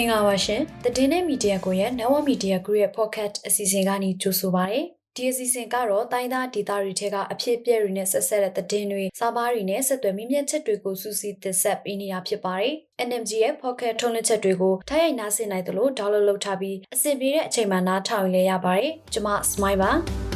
င်္ဂလာပါရှင်။တည်င်းနဲ့မီဒီယာကိုရဲ့ Now Media Group ရဲ့ podcast အစီအစဉ်ကနေကြိုဆိုပါရစေ။ဒီအစီအစဉ်ကတော့တိုင်းသားဒေသတွေထဲကအဖြစ်အပျက်တွေနဲ့ဆက်ဆက်တဲ့သတင်းတွေ၊စာပါးတွေနဲ့ဆက်သွယ်မိမျက်ချက်တွေကိုစူးစီးတင်ဆက်ပေးနေတာဖြစ်ပါတယ်။ NMG ရဲ့ podcast ထုတ်လွှင့်ချက်တွေကိုထိုက်ရိုက်နားဆင်နိုင်သလို download လုပ်ထားပြီးအဆင်ပြေတဲ့အချိန်မှနားထောင်ရင်လည်းရပါတယ်။ကျွန်မ Smile ပါ။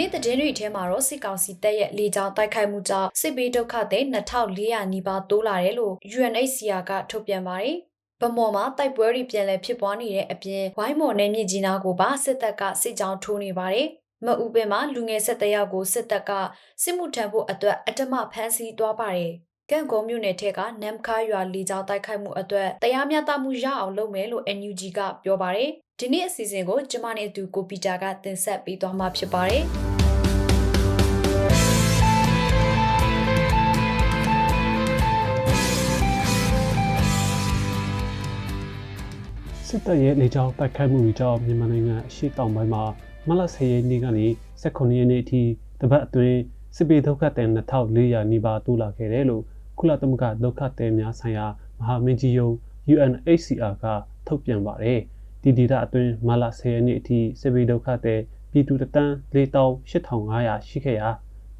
နေ့သတင်းတွေထဲမှာတော့စစ်ကောင်စီတပ်ရဲ့လေကြောင်းတိုက်ခိုက်မှုကြောင့်စစ်ဘေးဒုက္ခသည်2400နီးပါးတိုးလာတယ်လို့ UNHCR ကထုတ်ပြန်ပါတယ်။ဗမော်မှာတိုက်ပွဲတွေပြန်လည်ဖြစ်ပွားနေတဲ့အပြင်ဝိုင်းမော်နယ်မြေကြီးနားကိုပါစစ်တပ်ကစစ်ကြောင်းထိုးနေပါတယ်။မအူပင်မှာလူငယ်၁၁ယောက်ကိုစစ်တပ်ကစစ်မှုထမ်းဖို့အတွက်အတမဖမ်းဆီးသွားပါတယ်။ကန့်ကုန်းမြို့နယ်ထက်ကနမ်ခါရွာလီကြောင်းတိုက်ခိုက်မှုအတွက်တရားမျှတမှုရအောင်လုပ်မယ်လို့ NUG ကပြောပါတယ်။ ဒီနေ့အစီအစဉ်ကိုကျမနဲ့အတူကိုပီတာကတင်ဆက်ပေးသွားမှာဖြစ်ပါတယ်။စစ်တပ်ရဲ့လေကြောင်းတိုက်ခိုက်မှုတွေကြောင့်မြန်မာနိုင်ငံအရှေ့တောင်ပိုင်းမှာမလ10ရက်နေ့ကနေ18ရက်နေ့အထိတပတ်အတွင်းစစ်ပေးဒုက္ခသည်2400နီးပါးတိုးလာခဲ့တယ်လို့ကုလသမဂ္ဂဒုက္ခသည်များဆိုင်ရာမဟာမင်းကြီးရုံး UNHCR ကထုတ်ပြန်ပါတယ်။ ဒီဒေသအတွင်းမလ10ရက်နေ့အထိစစ်ပေးဒုက္ခသည်ပြည်သူတသန်း48,500ရှိခဲ့ရာ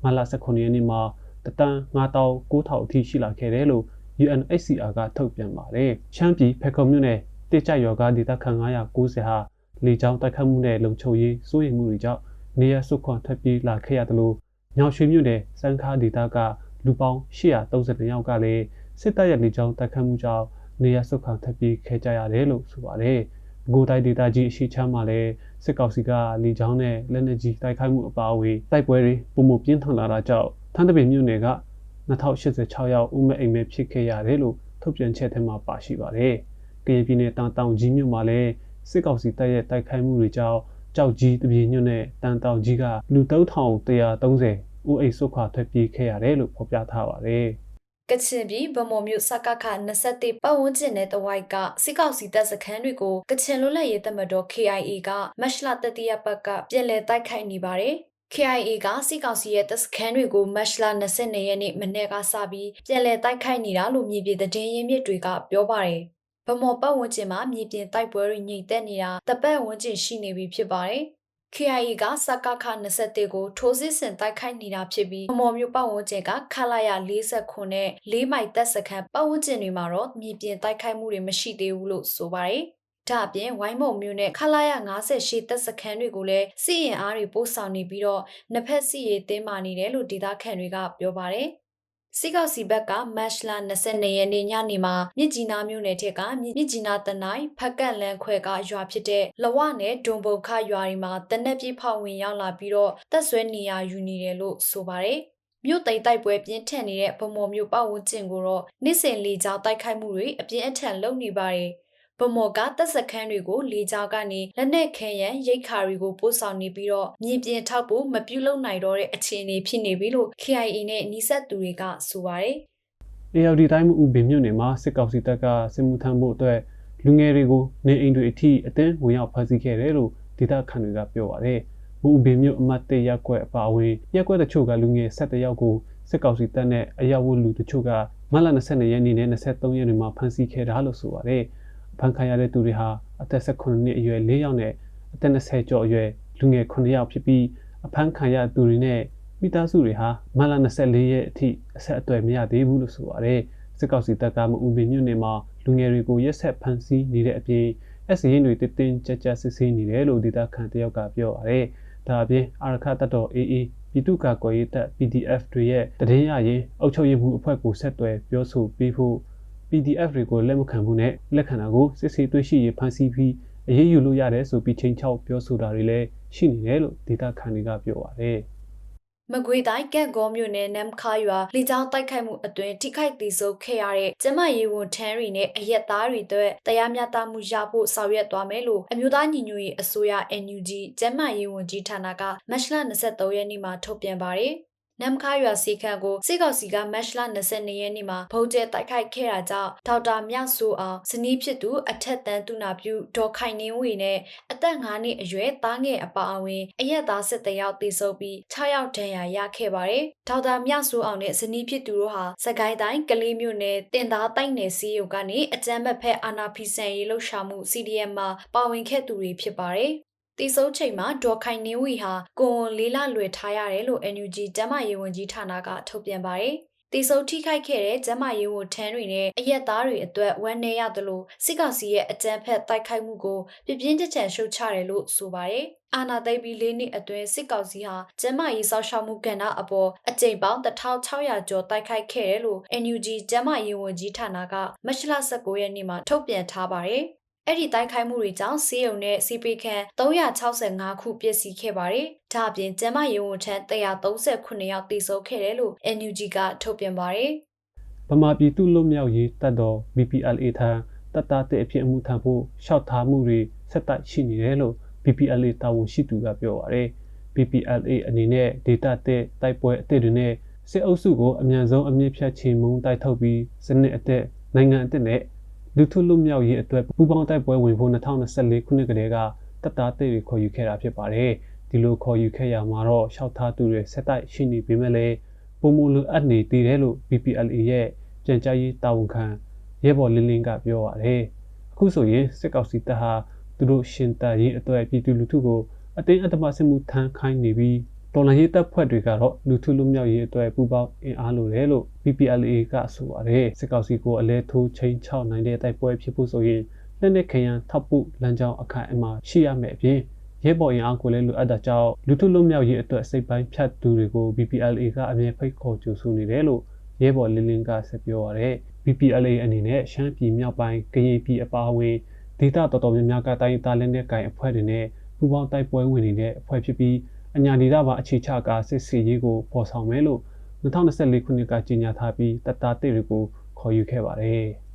မလ18ရက်နေ့မှာတသန်း9,900အထိရှိလာခဲ့တယ်လို့ UNHCR ကထုတ်ပြန်ပါတယ်။ချမ်းပြည်ဖက်ခုံမြို့နယ်တိကျယောဂဒေသခံ990ဟာလေကြောင်းတိုက်ခတ်မှုနဲ့လုံခြုံရေးစိုးရိမ်မှုတွေကြောင့်နေရစုခွန်ထပ်ပြေးလာခဲ့ရတယ်လို့ညောင်ရွှေမြို့နယ်စန်းခါဒေသကလူပေါင်း832ယောက်ကလည်းစစ်တပ်ရဲ့လေကြောင်းတိုက်ခတ်မှုကြောင့်နေရစုခွန်ထပ်ပြေးခဲ့ကြရတယ်လို့ဆိုပါတယ်။ အကိုတိုင်းဒေသကြီးအရှိချမ်းမှာလည်းစစ်ကောင်စီကလေကြောင်းနဲ့လက်နက်ကြီးတိုက်ခိုက်မှုအပါအဝင်တိုက်ပွဲတွေပုံမပြင်းထန်လာတာကြောင့်ထန်းတပင်မြို့နယ်က2086ယောက်ဥမဲ့အိမ်မဲ့ဖြစ်ခဲ့ရတယ်လို့ထုတ်ပြန်ချက်ထဲမှာပါရှိပါတယ်။ကရင်ပြည်နယ်တန်တောင်ကြီးမြို့မှာလည်းစစ်ကောင်စီတပ်ရဲ့တိုက်ခိုက်မှုတွေကြောင့်ကြောက်ကြီးတပြေညွန့်နဲ့တန်တောင်ကြီးကလူ3130ဦးအိတ်ဆုတ်ခွာထွက်ပြေးခဲ့ရတယ်လို့ဖော်ပြထားပါတယ် ကချင်ပြည်ဗမော်မြို့စကခ21ပတ်ဝန်းကျင်နဲ့တဝိုက်ကစစ်ကောင်စီတပ်စခန်းတွေကိုကချင်လွတ်လပ်ရေးတပ်မတော် KIA ကမတ်လတတိယပတ်ကပြည်လည်တိုက်ခိုက်နေပါတယ်။ KIA ကစစ်ကောင်စီရဲ့တပ်စခန်းတွေကိုမတ်လ22ရက်နေ့မနေ့ကစပြီးပြည်လည်တိုက်ခိုက်နေတာလို့မြေပြင်သတင်းရင်းမြစ်တွေကပြောပါတယ်။ဗမော်ပတ်ဝန်းကျင်မှာမြေပြင်တိုက်ပွဲတွေညှိတက်နေတာတပတ်ဝန်းကျင်ရှိနေပြီဖြစ်ပါတယ်။ KIA ကစကခ21ကိုထိုးစစ်ဆင်တိုက်ခိုက်နေတာဖြစ်ပြီးဗမော်မြို့ပတ်ဝန်းကျင်ကခလာရ49နဲ့၄မိုင်တပ်စခန်းပတ်ဝန်းကျင်တွေမှာတော့မြေပြင်တိုက်ခိုက်မှုတွေမရှိသေးဘူးလို့ဆိုပါတယ်။ဒါအပြင်ဝိုင်းမုံမြို့နဲ့ခလာရ98တပ်စခန်းတွေကိုလည်းစီရင်အားတွေပို့ဆောင်နေပြီးတော့နှစ်ဖက်စီရေးတင်းမာနေတယ်လို့ဒေသခံတွေကပြောပါတယ်။ စစ်ကောင်စီဘက်ကမတ်လ22ရက်နေ့ညနေမှာမြစ်ကြီးနားမြို့နယ်ထက်ကမြစ်ကြီးနားတနိုင်ဖက်ကန့်လန်းခွဲကရွာဖြစ်တဲ့လဝနဲ့ဒုံဘုတ်ခရွာတွေမှာတနက်ပြေးဖောက်ဝင်ရောက်လာပြီးတော့တပ်ဆွဲနေရယူနေတယ်လို့ဆိုပါတယ်မြို့သိမ်းတိုက်ပွဲပြင်းထန်နေတဲ့ဗမော်မြို့ပတ်ဝန်းကျင်ကိုတော့နေ့စဉ်လေကြောင်းတိုက်ခိုက်မှုတွေအပြင်းအထန်လုပ်နေပါတယ်။ ဗမော်ကတပ်စခန်းတွေကိုလေကြောင်းကနေလက်နက်ခဲယံရိတ်ခါတွေကိုပို့ဆောင်နေပြီးတော့မြေပြင်ထောက်ဖို့မပြုလုပ်နိုင်တော့တဲ့အခြေအနေဖြစ်နေပြီလို့ KIA နဲ့နှိစက်သူတွေကဆိုပါတယ်။ ALD တိုင်းမှုဥပင်မြို့နယ်မှာစစ်ကောင်စီတပ်ကစစ်မှုထမ်းဖို့အတွက်လူငယ်တွေကိုနေအိမ်တွေအထိအတင်းဝင်ရောက်ဖမ်းဆီးခဲ့တယ်လို့ဒေသခံတွေကပြောပါတယ်။မူဥပင်မြို့အမတ်တရက်ကွက်အပါအဝင်ရက်ကွက်တချို့ကလူငယ်17ယောက်ကိုစစ်ကောင်စီတပ်နဲ့အရဝတ်လူတချို့ကမလ22ရက်နေ့နဲ့23ရက်နေ့မှာဖမ်းဆီးခဲ့တာလို့ဆိုပါတယ်။ ဖမ်းခံရတဲ့သူတွေဟာအသက်18နှစ်အရွယ်၄ယောက်နဲ့အသက်20ကျော်အရွယ်လူငယ်9ယောက်ဖြစ်ပြီးအဖမ်းခံရသူတွေနဲ့မိသားစုတွေဟာမလ24ရက်အထိအဆက်အသွယ်မရသေးဘူးလို့ဆိုပါတယ်စစ်ကောင်စီတပ်ကမအူပင်မြို့နယ်မှာလူငယ်တွေကိုရက်ဆက်ဖမ်းဆီးနေတဲ့အပြင်အစရင်တွေတင်းတင်းကြပ်ကြပ်စစ်ဆေးနေတယ်လို့ဒေသခံတယောက်ကပြောပါတယ်ဒါအပြင်အာရခတပ်တော် AA ပြည်သူ့ကာကွယ်ရေးတပ် PDF တွေရဲ့တည်င်းရရင်အုပ်ချုပ်ရေးမှုအဖွဲ့ကိုဆက်သွယ်ပြောဆိုပေးဖို့ PDF တွေကိုလက်မခံဘူးနဲ့လက်ခံတာကိုစစ်ဆေးတွေ့ရှိရဖန်ဆီးပြီးအရေးယူလို့ရတယ်ဆိုပြီးချိန်ချောက်ပြောဆိုတာတွေလည်းရှိနေတယ်လို့ဒေတာခန်တွေကပြောပါတယ်မကွေးတိုင်းကက်ကောမြို့နယ်နမ်ခါရွာလေကြောင်းတိုက်ခိုက်မှုအတွင်ထိခိုက်သေးဆုံးခဲ့ရတဲ့ကျမရေးဝန်ထမ်းတွေနဲ့အရက်သားတွေအတွက်တရားမျှတမှုရဖို့ဆောင်ရွက်သွားမယ်လို့အမျိုးသားညီညွတ်ရေးအစိုးရ NUG ကျမရေးဝန်ကြီးဌာနကမတ်လ23ရက်နေ့မှာထုတ်ပြန်ပါတယ်။ နနမ်ခါရွာစီခန့်ကိုစစ်ကောင်စီကမတ်လ22ရက်နေ့မှာဗုံးကျဲတိုက်ခိုက်ခဲ့တာကြောင့်ဒေါက်တာမြဆိုအောင်ဇနီးဖြစ်သူအထက်တန်းသူနာပြုဒေါ်ခိုင်နှင်းဝေနဲ့အသက်9နှစ်အရွယ်သားငယ်အပါအဝင်အရက်သား17ယောက်သေဆုံးပြီး6ယောက်ဒဏ်ရာရခဲ့ပါတယ်။ဒေါက်တာမြဆိုအောင်နဲ့ဇနီးဖြစ်သူတို့ဟာစကိုင်းတိုင်းကလေးမြို့နယ်တင်သားတိုက်နယ်စီယုံကနေအကြမ်းဖက်အာဏာဖီဆန်ရေးလှုပ်ရှားမှု CDM မှာပါဝင်ခဲ့သူတွေဖြစ်ပါတယ်။ တီဆုံးချိန်မှာဒေါ်ခိုင်နင်းဝီဟာကိုဝန်လေးလလွယ်ထားရတယ်လို့ NUG ကျန်းမာရေးဝန်ကြီးဌာနကထုတ်ပြန်ပါတယ်။တီဆုံးထိခိုက်ခဲ့တဲ့ကျန်းမာရေးဝန်ထမ်းတွေနဲ့အရက်သားတွေအတွက်ဝမ်းနည်းရသလိုစစ်ကောင်စီရဲ့အကြမ်းဖက်တိုက်ခိုက်မှုကိုပြပြင်းထန်ထန်ရှုတ်ချတယ်လို့ဆိုပါတယ်။အာနာသိပ်ပြီး၄နှစ်အတွင်းစစ်ကောင်စီဟာကျန်းမာရေးစောင့်ရှောက်မှုကဏ္ဍအပေါ်အကြိမ်ပေါင်း1600ကျော်တိုက်ခိုက်ခဲ့တယ်လို့ NUG ကျန်းမာရေးဝန်ကြီးဌာနကမတ်လ19ရက်နေ့မှာထုတ်ပြန်ထားပါတယ်။ အဲ့ဒီတိုက်ခိုက်မှုတွေကြောင့်စီးရုံနဲ့စီပီခန်365ခုပျက်စီးခဲ့ပါတယ်။ဒါအပြင်ကျန်းမာရေးဝန်ထမ်း139ယောက်တိစုံခဲ့တယ်လို့ NUG ကထုတ်ပြန်ပါတယ်။ဗမာပြည်သူ့လွတ်မြောက်ရေးတပ်တော် BPLA ထံတပ်သားတဲ့အဖြစ်အမှုထမ်းဖို့ရှောက်ထားမှုတွေဆက်တိုက်ရှိနေတယ်လို့ BPLA တာဝန်ရှိသူကပြောပါရယ် BPLA အနေနဲ့ဒေတာတဲ့တိုက်ပွဲအသစ်တွေနဲ့စစ်အုပ်စုကိုအမြန်ဆုံးအမြင့်ဖြတ်ချေမှုန်းတိုက်ထုတ်ပြီးစနစ်အသက်နိုင်ငံအသက်နဲ့ လူထုလွတ်မြောက်ရေးအတွက်ပူးပေါင်းတိုက်ပွဲဝင်ဖို့2024ခုနှစ်ကတည်းကတပ်သားတဲ့တွေခေါ်ယူခဲ့တာဖြစ်ပါတယ်ဒီလိုခေါ်ယူခဲ့ရမှာတော့ရှောက်ထားသူတွေဆက်တိုက်ရှိနေပေမဲ့လည်းပုံမလိုအပ်နေသေးတယ်လို့ BPLA ရဲ့ပြန်ကြားရေးတာဝန်ခံရဲဘော်လင်းလင်းကပြောပါတယ်အခုဆိုရင်စစ်ကောင်စီတပ်ဟာသူတို့ရှင်တပ်ရေးအတွက်ပြည်သူလူထုကိုအတင်းအဓမ္မစစ်မှုထမ်းခိုင်းနေပြီး တော်လှန်ရေးတပ်ဖွဲ့တွေကတော့လူထုလူမျိုးရေးအတွက်ပူးပေါင်းအင်အားလိုတယ်လို့ PPLA ကဆိုပါတယ်စစ်ကောင်စီကိုအလဲထိုးချိန်ချောက်နိုင်တဲ့တိုက်ပွဲဖြစ်ဖို့ဆိုရင်လက်နက်ခရန်ထောက်ပို့လမ်းကြောင်းအခန့်အမှာရှိရမယ်အပြင်ရဲဘော်ရင်အားကိုလည်းလိုအပ်တာကြောင့်လူထုလူမျိုးရေးအတွက်စိတ်ပိုင်းဖြတ်သူတွေကို BPLA ကအမြဲဖိတ်ခေါ်ကြိုဆိုနေတယ်လို့ရဲဘော်လင်းလင်းကဆက်ပြောပါရယ် BPLA အနေနဲ့ရှမ်းပြည်မြောက်ပိုင်းကရင်ပြည်အပါအဝင်ဒေသတော်တော်များများကတိုင်းသားလက်နက်ကိုင်အဖွဲ့တွေနဲ့ပူးပေါင်းတိုက်ပွဲဝင်နေတဲ့အဖွဲ့ဖြစ်ပြီး အညာဒေသမှာအခြေချကာစစ်စီရေးကိုပေါ်ဆောင်မယ်လို့2024ခုနှစ်ကကြေညာထားပြီးတပ်သားတွေတွေကိုခေါ်ယူခဲ့ပါတယ်။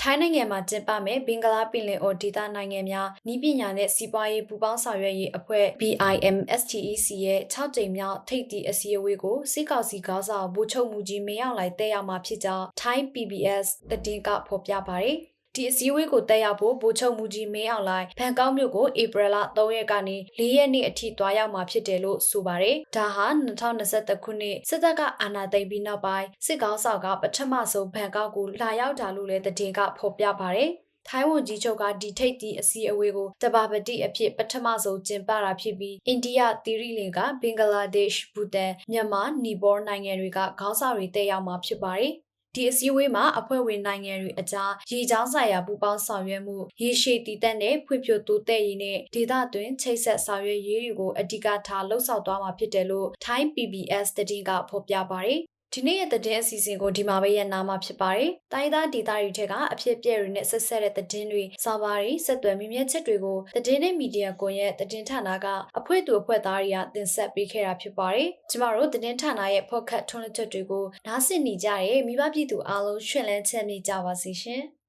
ထိုင်းနိုင်ငံမှာကျင်းပမယ်ဘင်္ဂလားပင်လယ်အော်ဒေသနိုင်ငံများဤပညာနဲ့စီးပွားရေးပူးပေါင်းဆောင်ရွက်ရေးအဖွဲ့ BIMSTEC ရဲ့6ကြိမ်မြောက်ထိပ်သီးအစည်းအဝေးကိုစစ်ကောင်စီခေါင်းဆောင်ဗိုလ်ချုပ်မူကြီးမင်းအောင်လှိုင်တက်ရောက်မှာဖြစ်ကြောင်း Thai PBS သတင်းကဖော်ပြပါတယ်။ ဒီအစည်းအဝေးကိုတက်ရောက်ဖို့ဗိုလ်ချုပ်မူကြီးမင်းအောင်လှိုင်ဘန်ကောက်မြို့ကိုဧပြီလ3ရက်ကနေ4ရက်နေ့အထိတွားရောက်မှာဖြစ်တယ်လို့ဆိုပါတယ်။ဒါဟာ2021ခုနှစ်စစ်တပ်ကအာဏာသိမ်းပြီးနောက်ပိုင်းစစ်ကောင်းဆောင်ကပထမဆုံးဘန်ကောက်ကိုလာရောက်တာလို့လည်းသတင်းကဖော်ပြပါတယ်။ထိုင်းဝန်ကြီးချုပ်ကဒီထိတ်ဒီအစည်းအဝေးကိုတဘာပတိအဖြစ်ပထမဆုံးကျင်းပတာဖြစ်ပြီးအိန္ဒိယသီရိလင်္ကာဘင်္ဂလားဒေ့ရှ်ဘူတန်မြန်မာနီပေါနိုင်ငံတွေကခေါင်းဆောင်တွေတက်ရောက်မှာဖြစ်ပါတယ်။ ဒီအစည်းအဝေးမှာအဖွဲ့ဝင်နိုင်ငံတွေအကြားရေချောင်းဆိုင်ရာပူးပေါင်းဆောင်ရွက်မှုရေရှည်တည်တံ့တဲ့ဖွံ့ဖြိုးတိုးတက်ရေးနဲ့ဒေသတွင်းချိတ်ဆက်ဆောင်ရွက်ရေးတွေကိုအဓိကထားလှုပ်ဆောင်သွားမှာဖြစ်တယ်လို့ Thai PBS သတင်းကဖော်ပြပါတယ် ဒီနေ့ရဲ့သတင်းအစီအစဉ်ကိုဒီမှာပဲရနာမှာဖြစ်ပါတယ်။တိုင်းသားဒေသတွေထက်ကအဖြစ်အပျက်တွေနဲ့ဆက်ဆက်တဲ့သတင်းတွေ၊စာပါတွေ၊ဆက်သွယ်မြင်မြတ်ချက်တွေကိုသတင်းနဲ့မီဒီယာကွန်ရက်သတင်းဌာနကအဖွဲ့သူအဖွဲ့သားတွေကတင်ဆက်ပေးခဲ့တာဖြစ်ပါတယ်။ကျမတို့သတင်းဌာနရဲ့ဖော့ခတ်ထုံးလက်ချက်တွေကိုနားဆင်နေကြတဲ့မိဘပြည်သူအားလုံးရှင်လန်းချမ်းမြေ့ကြပါစေရှင်။။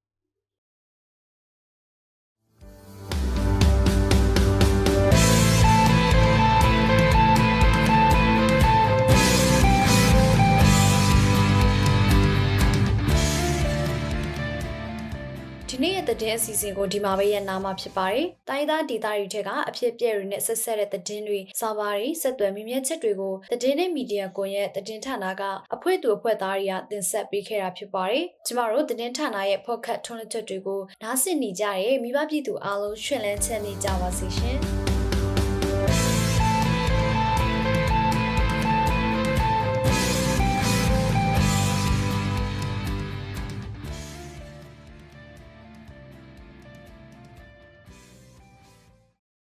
ဒီနေ့ရဲ့သတင်းအစီအစဉ်ကိုဒီမှာပဲရနာမှာဖြစ်ပါတယ်။တိုင်းသားဒေသတွေထက်ကအဖြစ်ပြဲတွေနဲ့ဆက်ဆက်တဲ့သတင်းတွေ၊စာပါတွေ၊ဆက်သွယ်မြင်မြတ်ချက်တွေကိုသတင်းနဲ့မီဒီယာကွန်ရက်သတင်းဌာနကအဖွဲ့သူအဖွဲ့သားတွေကတင်ဆက်ပေးခဲ့တာဖြစ်ပါတယ်။ကျမတို့သတင်းဌာနရဲ့ဖော့ခတ်ထုံးလက်ချက်တွေကိုနားဆင်နေကြတဲ့မိဘပြည်သူအားလုံးရှင်လန်းချမ်းမြေ့ကြပါစေရှင်။